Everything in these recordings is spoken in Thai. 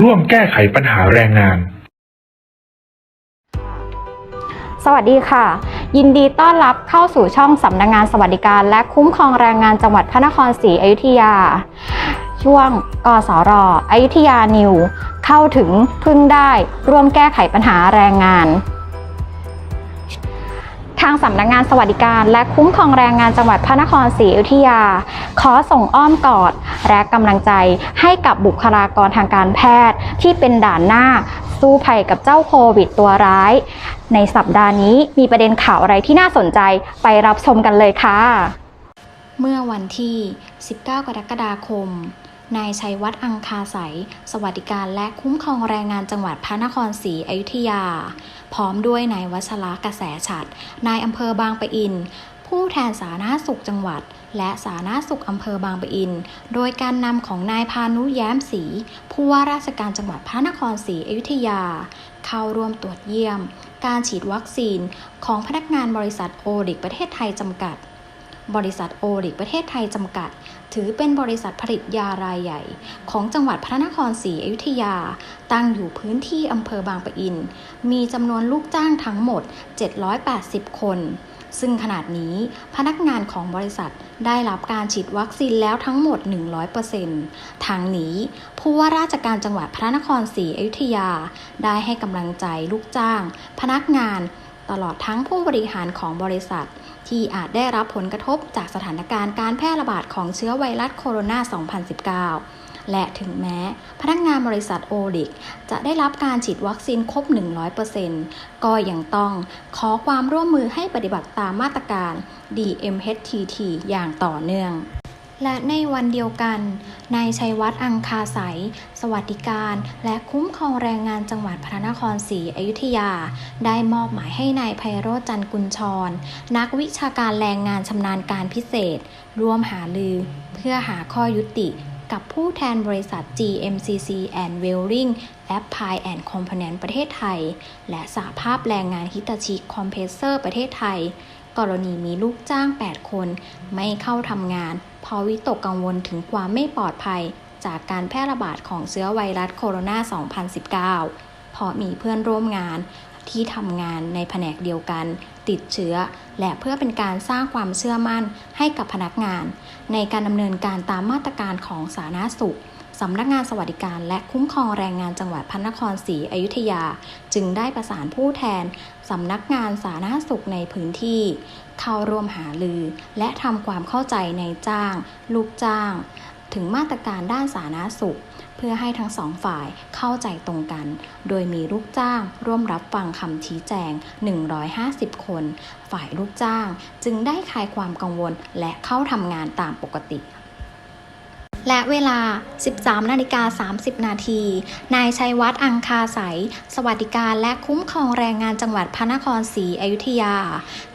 ร่วมแก้ไขปัญหาแรงงาน สวัสดีค่ะ ยินดีต้อนรับเข้าสู่ช่องสำนักงงานสวัสดิการ และคุ้มครองแรงงานจังหวัดพระนครศรีอยุธยา ช่วงกสรอยุธยานิว เข้าถึงพึ่งได้ร่วมแก้ไขปัญหาแรงงานางสำนักงงานสวัสดิการ และคุ้มครองแรงงานจังหวัดพระนครศรีอยุธยา ขอส่งอ้อมกอด และกำลังใจให้กับบุคลากรทางการแพทย์ ที่เป็นด่านหน้าสู้ภัยกับเจ้าโควิดตัวร้าย ในสัปดาห์นี้มีประเด็นข่าวอะไรที่น่าสนใจไปรับชมกันเลยค่ะ เมื่อวันที่ 19 กรกฎาคมนายชัยวัฒน์อังคาใสยสวัสดิการและคุ้มครองแรงงานจังหวัดพระนครศรีอยุธยา พร้อมด้วยนายวัชระกระแสฉัดนายอำเภอบางปะอิน ผู้แทนสาธารณสุขจังหวัด และสาธารณสุขอำเภอบางปะอิน โดยการนำของนายพานุแย้มศรีผู้ว่าราชการจังหวัดพระนครศรีอยุธยา เข้าร่วมตรวจเยี่ยม การฉีดวัคซีนของพนักงานบริษัทโอดิกประเทศไทยจำกัด บริษัทโอริกประเทศไทยจำกัด ถือเป็นบริษัทผลิตยารายใหญ่ ของจังหวัดพระนครศรีอยุธยา ตั้งอยู่พื้นที่อำเภอบางปะอิน มีจำนวนลูกจ้างทั้งหมด 780 คน ซึ่งขนาดนี้พนักงานของบริษัทได้รับการฉีดวัคซีนแล้วทั้งหมด 100%ทางนี้ผู้ว่าราชการจังหวัดพระนครศรีอยุธยา ได้ให้กำลังใจลูกจ้าง พนักงานตลอดทั้งผู้บริหารของบริษัท ที่อาจได้รับผลกระทบจากสถานการณ์การแพร่ระบาดของเชื้อไวรัสโคโรนา 2019 และถึงแม้พนักงานบริษัทโอลิกจะได้รับการฉีดวัคซีนครบ 100%ก็ยังต้องขอความร่วมมือให้ปฏิบัติตามมาตรการ DMHTT อย่างต่อเนื่อง และในวันเดียวกัน นายชัยวัฒน์อังคาใสยสวัสดิการ และคุ้มครองแรงงานจังหวัดพระนครศรีอยุธยา ได้มอบหมายให้นายไพโรจน์จันกุลชร นักวิชาการแรงงานชำนาญการพิเศษ ร่วมหาลือ เพื่อหาข้อยุติกับผู้แทนบริษัท GMCC and Welding Apply and Component ประเทศไทย และสหภาพแรงงานฮิตาชิคอมเพรสเซอร์ประเทศไทย กรณีมีลูกจ้าง 8 คน ไม่เข้าทำงานเพราะวิตกกังวลถึงความไม่ปลอดภัย จากการแพร่ระบาดของเชื้อไวรัสโคโรนา 2019 เพราะมีเพื่อนร่วมงานที่ทำงานในแผนกเดียวกัน ติดเชื้อ และเพื่อเป็นการสร้างความเชื่อมั่นให้กับพนักงาน ในการดำเนินการตามมาตรการของสาธารณสุข สำนักงานสวัสดิการและคุ้มครองแรงงานจังหวัดพระนครศรีอยุธยา จึงได้ประสานผู้แทนสำนักงานสาธารณสุขในพื้นที่ เข้าร่วมหาลือ และทำความเข้าใจในจ้าง ลูกจ้าง ถึงมาตรการด้านสาธารณสุข เพื่อให้ทั้งสองฝ่ายเข้าใจตรงกัน โดยมีลูกจ้างร่วมรับฟังคำชี้แจง 150 คน ฝ่ายลูกจ้างจึงได้คลายความกังวลและเข้าทำงานตามปกติ และเวลา 13นาฬิกา30 นาที นายชัยวัฒน์อังคาสายสวัสดิการและคุ้มครองแรงงานจังหวัดพระนครศรีอยุธยา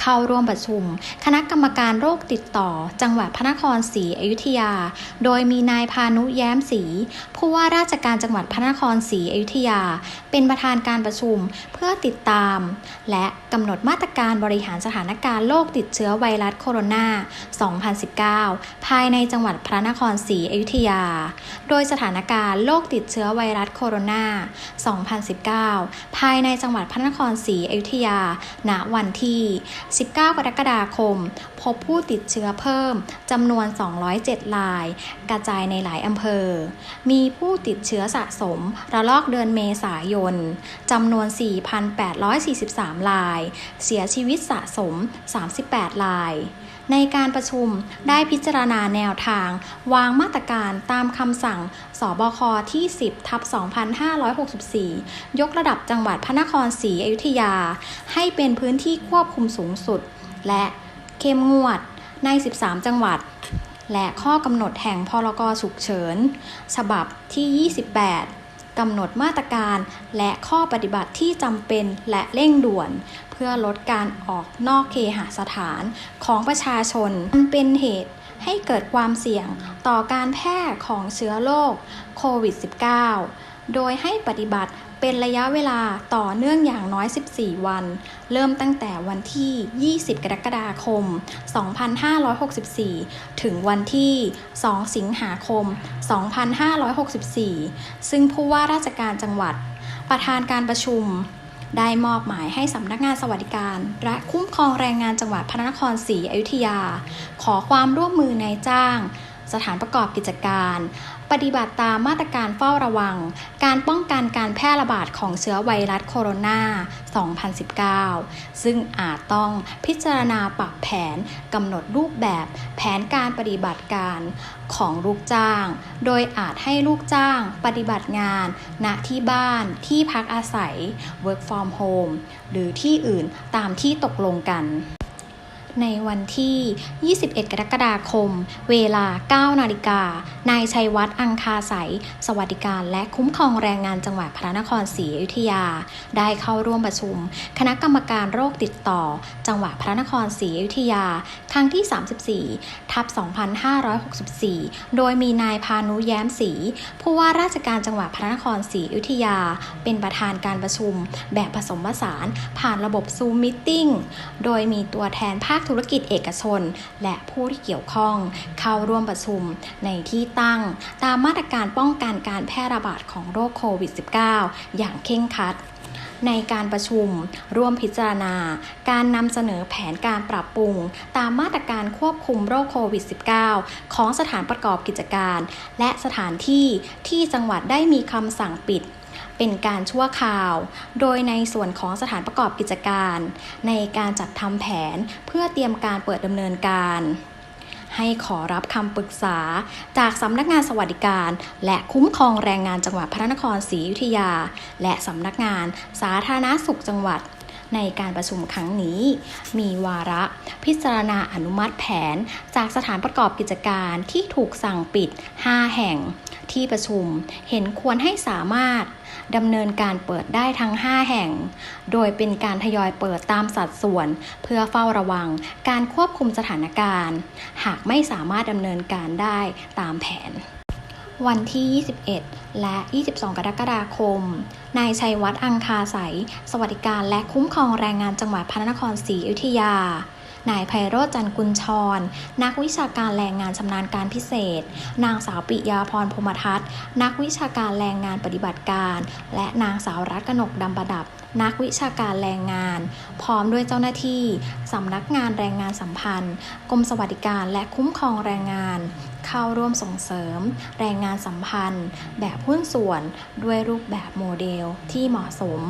เข้าร่วมประชุม คณะกรรมการโรคติดต่อ จังหวัดพระนครศรีอยุธยา โดยมีนายพานุแย้มศรีผู้ว่าราชการจังหวัดพระนครศรีอยุธยา เป็นประธานการประชุมเพื่อติดตาม และกำหนดมาตรการบริหารสถานการณ์โรคติดเชื้อไวรัสโคโรนา 2019 ภายในจังหวัดพระนครศรีอยุธยา โดยสถานการณ์โรคติดเชื้อไวรัสโคโรนา 2019 ภายในจังหวัดพระนครศรีอยุธยา ณ วันที่19 กรกฎาคมพบผู้ติดเชื้อเพิ่มจำนวน 207 ราย กระจายในหลายอำเภอ มีผู้ติดเชื้อสะสม ระลอกเดือนเมษายนจำนวน 4,843 ราย เสียชีวิตสะสม 38 รายในการประชุมได้พิจารณาแนวทาง วางมาตรการตามคำสั่ง สบคที่ 10 ทับ 2564 ยกระดับจังหวัดพระนครศรีอยุธยา ให้เป็นพื้นที่ควบคุมสูงสุด และ เข้มงวดใน 13 จังหวัด และข้อกำหนดแห่งพรกฉุกเฉิน ฉบับที่ 28 กำหนดมาตรการและข้อปฏิบัติที่จำเป็นและเร่งด่วน เพื่อลดการออกนอกเคหสถานของประชาชนมันเป็นเหตุให้เกิดความเสี่ยงต่อการแพร่ของเชื้อโรคโควิด -19 โดยให้ปฏิบัติเป็นระยะเวลาต่อเนื่องอย่างน้อย 14 วัน เริ่มตั้งแต่วันที่ 20 กรกฎาคม 2564 ถึงวันที่ 2 สิงหาคม 2564 ซึ่งผู้ว่าราชการจังหวัด ประธานการประชุม ได้มอบหมายให้สำนักงานสวัสดิการ และคุ้มครองแรงงานจังหวัดพระนครศรีอยุธยา ขอความร่วมมือในจ้างสถานประกอบกิจการ ปฏิบัติตามมาตรการเฝ้าระวัง การป้องกันการแพร่ระบาดของเชื้อไวรัสโคโรนา 2019 ซึ่งอาจต้องพิจารณาปรับแผนกำหนดรูปแบบแผนการปฏิบัติการของลูกจ้าง โดยอาจให้ลูกจ้างปฏิบัติงาน ณ ที่บ้าน ที่พักอาศัย work from home หรือที่อื่นตามที่ตกลงกัน ในวันที่ 21 กรกฎาคม เวลา 9 นาฬิกา นายชัยวัฒน์อังคาใส สวัสดิการและคุ้มครองแรงงานจังหวัดพระนครศรีอยุธยา ได้เข้าร่วมประชุม คณะกรรมการโรคติดต่อ จังหวัดพระนครศรีอยุธยา ครั้งที่ 34 ทับ 2564 โดยมีนายพานุแย้มศรีผู้ว่าราชการจังหวัดพระนครศรีอยุธยา เป็นประธานการประชุม แบบผสมผสาน ผ่านระบบซูมมิทติ้งโดยมีตัวแทนภาคธุรกิจเอกชน และผู้ที่เกี่ยวข้อง เข้าร่วมประชุมในที่ตั้ง ตามมาตรการป้องกันการแพร่ระบาดของโรคโควิด -19 อย่างเคร่งครัดในการประชุมร่วมพิจารณา การนำเสนอแผนการปรับปรุง ตามมาตรการควบคุมโรคโควิด -19 ของสถานประกอบกิจการ และสถานที่ที่จังหวัดได้มีคำสั่งปิด เป็นการชั่วคราว โดยในส่วนของสถานประกอบกิจการ ในการจัดทำแผนเพื่อเตรียมการเปิดดำเนินการ ให้ขอรับคำปรึกษาจากสำนักงานสวัสดิการ และคุ้มครองแรงงานจังหวัดพระนครศรีอยุธยา และสำนักงานสาธารณสุขจังหวัดในการประชุมครั้งนี้ มีวาระพิจารณาอนุมัติแผนจากสถานประกอบกิจการที่ถูกสั่งปิด 5 แห่ง ที่ประชุมเห็นควรให้สามารถดำเนินการเปิดได้ทั้ง 5 แห่ง โดยเป็นการทยอยเปิดตามสัดส่วน เพื่อเฝ้าระวังการควบคุมสถานการณ์ หากไม่สามารถดำเนินการได้ตามแผน วันที่ 21 และ 22 กรกฎาคม นายชัยวัฒน์อังคาใสยสวัสดิการและคุ้มครองแรงงานจังหวัดพระนครศรีอยุธยา นายไพโรจน์จันกุลชร นักวิชาการแรงงานชำนาญการพิเศษ นางสาวปิยาพรพรมทัศน์นักวิชาการแรงงานปฏิบัติการ และนางสาวรัตกนกดำประดับ นักวิชาการแรงงาน พร้อมด้วยเจ้าหน้าที่สำนักงานแรงงานสัมพันธ์ กรมสวัสดิการและคุ้มครองแรงงาน เข้าร่วมส่งเสริม แรงงานสัมพันธ์ แบบหุ้นส่วนด้วยรูปแบบโมเดลที่เหมาะสม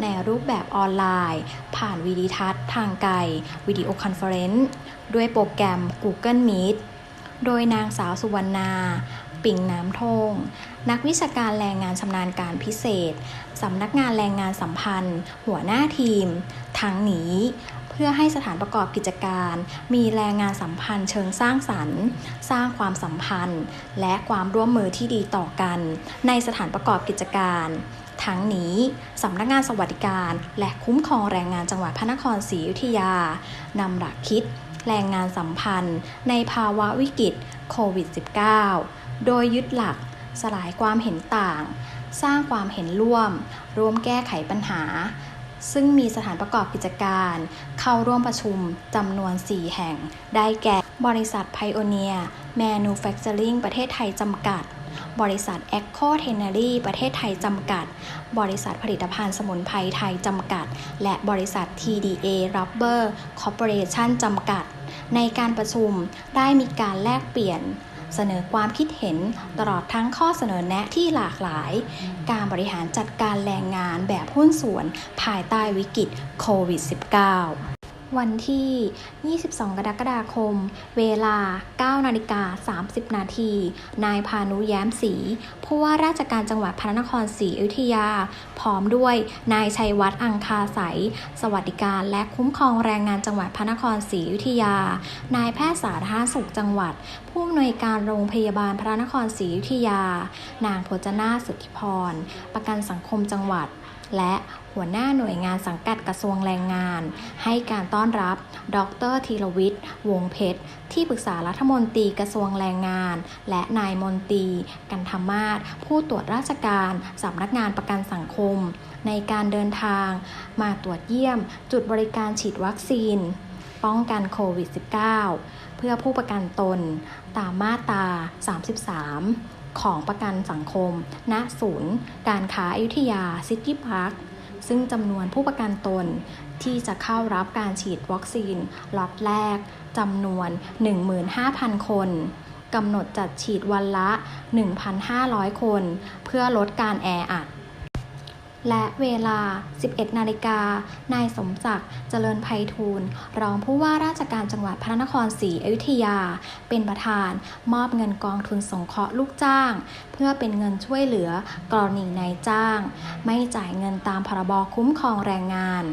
ในรูปแบบออนไลน์ ผ่านวิดีทัศน์ทางไกลวิดีโอคอนเฟอเรนซ์ด้วยโปรแกรม Google Meet โดยนางสาวสุวรรณา ปิ่งน้ำทง นักวิชาการแรงงานชำนาญการพิเศษ สำนักงานแรงงานสัมพันธ์ หัวหน้าทีม ทั้งนี้ พื่อให้สถานประกอบกิจการ มีแรงงานสัมพันธ์เชิงสร้างสรรค์ สร้างความสัมพันธ์ และความร่วมมือที่ดีต่อกัน ในสถานประกอบกิจการทั้งนี้ สำนักงานสวัสดิการ และคุ้มครองแรงงานจังหวัดพระนครศรีอยุธยานำหลักคิด แรงงานสัมพันธ์ ในภาวะวิกฤตโควิด -19 โดยยึดหลัก สลายความเห็นต่าง สร้างความเห็นร่วม ร่วมแก้ไขปัญหา ซึ่งมีสถานประกอบกิจการ เข้าร่วมประชุมจำนวน 4 แห่ง ได้แก่ บริษัทไพโอเนีย Manufacturing ประเทศไทยจำกัด บริษัท e c o t e n e r y ประเทศไทยจำกัด บริษัทผลิตภัณฑ์สมุนไพรไทยจำกัด และบริษัท TDA Rubber Corporation จำกัด ในการประชุมได้มีการแลกเปลี่ยน เสนอความคิดเห็นตลอดทั้งข้อเสนอแนะที่หลากหลาย การบริหารจัดการแรงงานแบบหุ้นส่วนภายใต้วิกฤตโควิด -19 วันที่ 22 กรกฎาคม เวลา 9 นาฬิกา 30 นาที นายพานุแย้มศรีผู้ว่าราชการจังหวัดพระนครศรีอยุธยา พร้อมด้วยนายชัยวัฒน์อังคาใสยสวัสดิการและคุ้มครองแรงงานจังหวัดพระนครศรีอยุธยา นายแพทย์สาธารณสุขจังหวัด ผู้อำนวยการโรงพยาบาลพระนครศรีอยุธยา นางพจนาสุทธิพร ประกันสังคมจังหวัด และ หัวหน้าหน่วยงานสังกัดกระทรวงแรงงาน ให้การต้อนรับ ดรธีรวิทย์ วงเพชร ที่ปรึกษารัฐมนตรีกระทรวงแรงงาน และนายมนตรี กันธมาศผู้ตรวจราชการสำนักงานประกันสังคม ในการเดินทาง มาตรวจเยี่ยม จุดบริการฉีดวัคซีน ป้องกันโควิด -19 เพื่อผู้ประกันตน ตามมาตรา 33ของประกันสังคม ณ ศูนย์ การค้าอยุธยาซิตี้พาร์ค ซึ่งจำนวนผู้ประกันตนที่จะเข้ารับการฉีดวัคซีนล็อตแรกจำนวน 15,000 คนกำหนดจัดฉีดวันละ 1,500 คน เพื่อลดการแออัด และเวลา 11 นาฬิกา นายสมศักดิ์ เจริญไพฑูรย์รองผู้ว่าราชการจังหวัดพระนครศรีอยุธยา เป็นประธาน มอบเงินกองทุนสงเคราะห์ลูกจ้าง เพื่อเป็นเงินช่วยเหลือกรณีนายจ้าง ไม่จ่ายเงินตามพรบคุ้มครองแรงงาน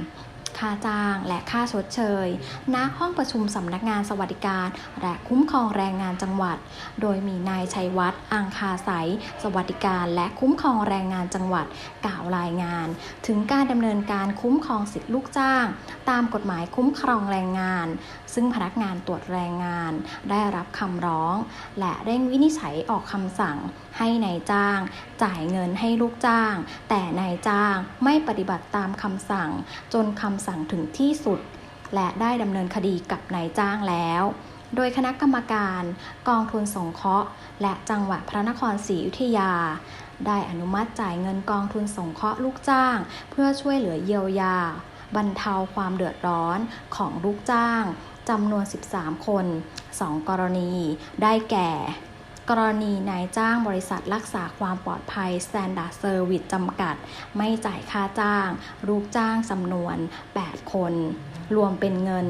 ค่าจ้าง และค่าชดเชย ณ ห้องประชุมสำนักงานสวัสดิการ และคุ้มครองแรงงานจังหวัด โดยมีนายชัยวัฒน์ อังคาสายสวัสดิการ และคุ้มครองแรงงานจังหวัด กล่าวรายงาน ถึงการดำเนินการคุ้มครองสิทธิลูกจ้าง ตามกฎหมายคุ้มครองแรงงาน ซึ่งพนักงานตรวจแรงงาน ได้รับคำร้อง และเร่งวินิจฉัยออกคำสั่ง ให้นายจ้าง จ่ายเงินให้ลูกจ้าง แต่นายจ้างไม่ปฏิบัติตามคำสั่ง จนคำสั่งถึงที่สุด และได้ดำเนินคดีกับนายจ้างแล้ว โดยคณะกรรมการกองทุนสงเคราะห์ และจังหวัดพระนครศรีอยุธยา ได้อนุมัติจ่ายเงินกองทุนสงเคราะห์ลูกจ้าง เพื่อช่วยเหลือเยียวยา บรรเทาความเดือดร้อนของลูกจ้างจำนวน 13 คน 2 กรณี ได้แก่ กรณีนายจ้างบริษัทรักษาความปลอดภัย Standard Service จำกัด ไม่จ่ายค่าจ้าง ลูกจ้างจำนวน 8 คน รวมเป็นเงิน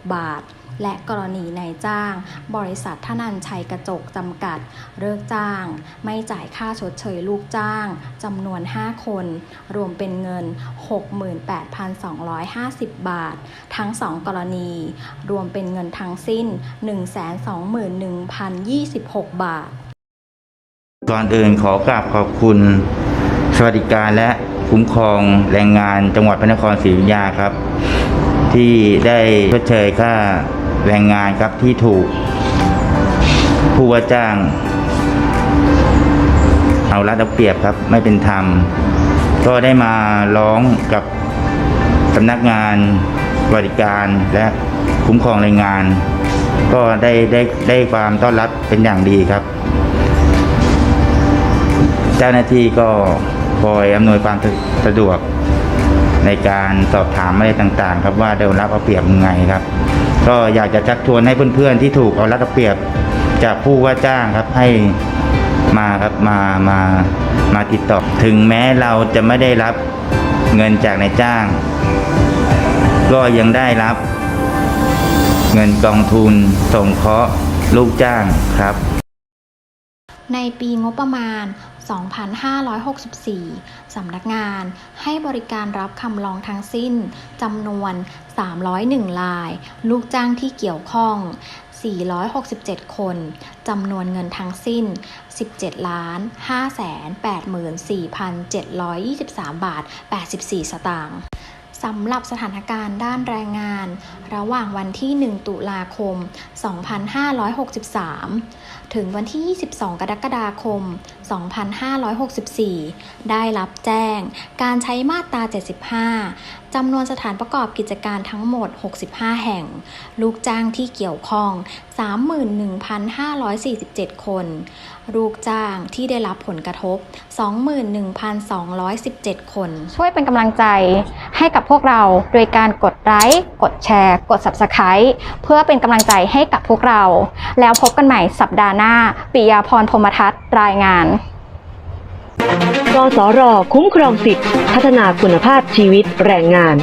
88,526 บาท และกรณีนายจ้าง บริษัททนันชัยกระจกจำกัด เลิกจ้าง ไม่จ่ายค่าชดเชยลูกจ้างจำนวน 5 คน รวมเป็นเงิน 68,250 บาท ทั้ง 2 กรณี รวมเป็นเงินทั้งสิ้น 121,026 บาท ก่อนอื่นขอกราบขอบคุณ สวัสดิการและคุ้มครองแรงงานจังหวัดพระนครศรีอยุธยาครับ ที่ได้ชดเชยค่า แรงงานครับที่ถูก ผู้ว่าจ้าง เอารัดเอาเปรียบครับไม่เป็นธรรม ก็ได้มาร้องกับสำนักงานสวัสดิการและคุ้มครองแรงงาน ก็ได้ได้ได้ความต้อนรับเป็นอย่างดีครับ เจ้าหน้าที่ก็คอยอำนวยความสะดวกในการสอบถามอะไรต่างๆ ครับว่าได้รับเอาเปรียบยังไงครับ ก็อยากจะชักชวนให้เพื่อนๆที่ถูกเอารัดเอาเปรียบจากผู้ว่าจ้างครับให้มาครับมามามาติดต่อ ถึงแม้เราจะไม่ได้รับเงินจากนายจ้าง ก็ยังได้รับ เงินกองทุนส่งเคราะห์ลูกจ้างครับ ในปีงบประมาณ 2564 สำนักงานให้บริการรับคำร้องทั้งสิ้นจำนวน 301 ลาย ลูกจ้างที่เกี่ยวข้อง 467 คน จำนวนเงินทั้งสิ้น 17 ล้าน 5 8 4 7 2 3 บาท 84 สตางค์สำหรับสถานการณ์ด้านแรงงาน ระหว่างวันที่ 1 ตุลาคม 2563 ถึงวันที่ 22 กรกฎาคม 2564 ได้รับแจ้ง การใช้มาตรา 75 จำนวนสถานประกอบกิจการทั้งหมด 65 แห่ง ลูกจ้างที่เกี่ยวข้อง 31,547 คน ลูกจ้างที่ได้รับผลกระทบ 21,217 คน ช่วยเป็นกำลังใจให้กับพวกเราโดยการกดไลค์กดแชร์ กด Subscribe เพื่อเป็นกำลังใจให้กับพวกเรา แล้วพบกันใหม่สัปดาห์หน้าปิยาพรพรมทัศน์รายงานกสรคุ้มครองสิทธิพัฒนาคุณภาพชีวิตแรงงาน